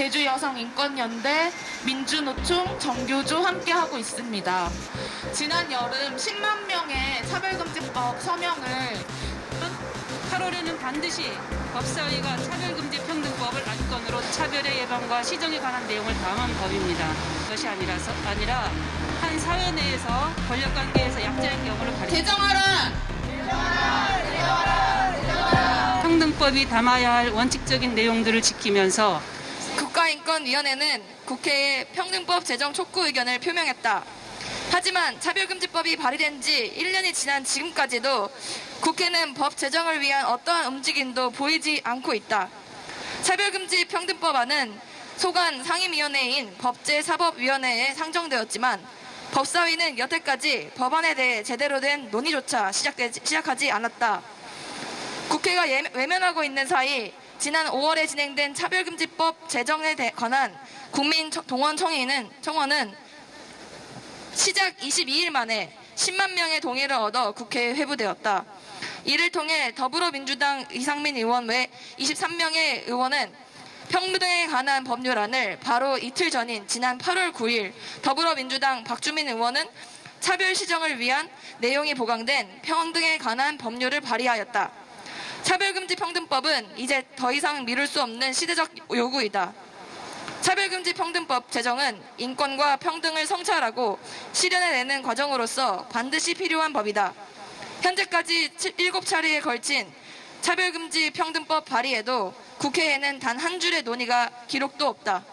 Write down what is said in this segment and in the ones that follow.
제주 여성 인권연대, 민주노총, 정교조 함께하고 있습니다. 지난 여름 10만 명의 차별금지법 서명을 8월에는 반드시 법사위가 차별금지평등법을 안건으로 차별의 예방과 시정에 관한 내용을 담은 법입니다. 그것이 아니라서 아니라 한 사회 내에서 권력관계에서 약자인 경우를 가리켜 개정하라! 평등법이 담아야 할 원칙적인 내용들을 지키면서 국가인권위원회는 국회에 평등법 제정 촉구 의견을 표명했다. 하지만 차별금지법이 발의된 지 1년이 지난 지금까지도 국회는 법 제정을 위한 어떠한 움직임도 보이지 않고 있다. 차별금지 평등법안은 소관 상임위원회인 법제사법위원회에 상정되었지만 법사위는 여태까지 법안에 대해 제대로 된 논의조차 시작되지, 시작하지 않았다. 국회가 예- 외면하고 있는 사이 지난 5월에 진행된 차별금지법 제정에 대- 관한 국민 청- 동원 청의는 청원은 시작 22일 만에 10만 명의 동의를 얻어 국회에 회부되었다. 이를 통해 더불어민주당 이상민 의원 외 23명의 의원은 평등에 관한 법률안을 바로 이틀 전인 지난 8월 9일 더불어민주당 박주민 의원은 차별 시정을 위한 내용이 보강된 평등에 관한 법률을 발의하였다. 차별금지 평등법은 이제 더 이상 미룰 수 없는 시대적 요구이다. 차별금지 평등법 제정은 인권과 평등을 성찰하고 실현해내는 과정으로서 반드시 필요한 법이다. 현재까지 7차례에 걸친 차별금지 평등법 발의에도 국회에는 단 한 줄의 논의가 기록도 없다.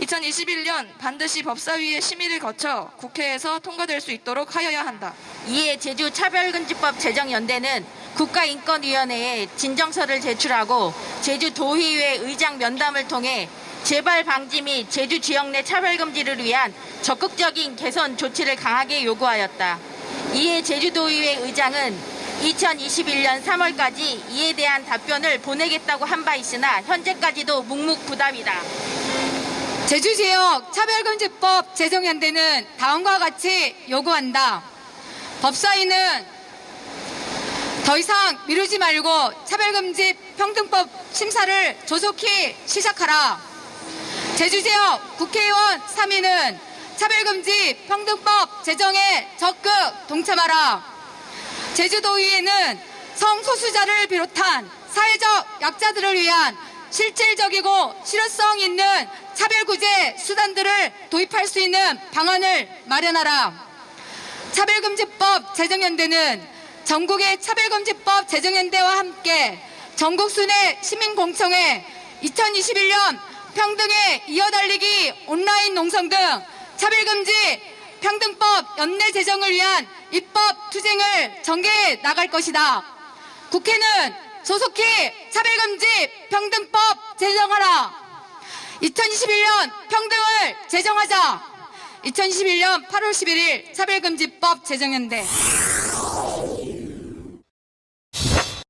2021년 반드시 법사위의 심의를 거쳐 국회에서 통과될 수 있도록 하여야 한다. 이에 제주 차별금지법 제정 연대는 국가인권위원회에 진정서를 제출하고 제주도의회 의장 면담을 통해 재발 방지 및 제주 지역 내 차별 금지를 위한 적극적인 개선 조치를 강하게 요구하였다. 이에 제주도의회 의장은 2021년 3월까지 이에 대한 답변을 보내겠다고 한 바 있으나 현재까지도 묵묵부답이다. 제주지역 차별금지법 제정 연대는 다음과 같이 요구한다. 법사위는 더 이상 미루지 말고 차별금지 평등법 심사를 조속히 시작하라. 제주 지역 국회의원 3위는 차별금지 평등법 제정에 적극 동참하라. 제주도의회는 성소수자를 비롯한 사회적 약자들을 위한 실질적이고 실효성 있는 차별구제 수단들을 도입할 수 있는 방안을 마련하라. 차별금지법 제정연대는 전국의 차별금지법 제정연대와 함께 전국 순회 시민공청회 2021년 평등의 이어달리기 온라인 농성 등 차별금지 평등법 연내 제정을 위한 입법 투쟁을 전개해 나갈 것이다. 국회는 조속히 차별금지 평등법 제정하라. 2021년 평등을 제정하자. 2021년 8월 11일 차별금지법 제정연대.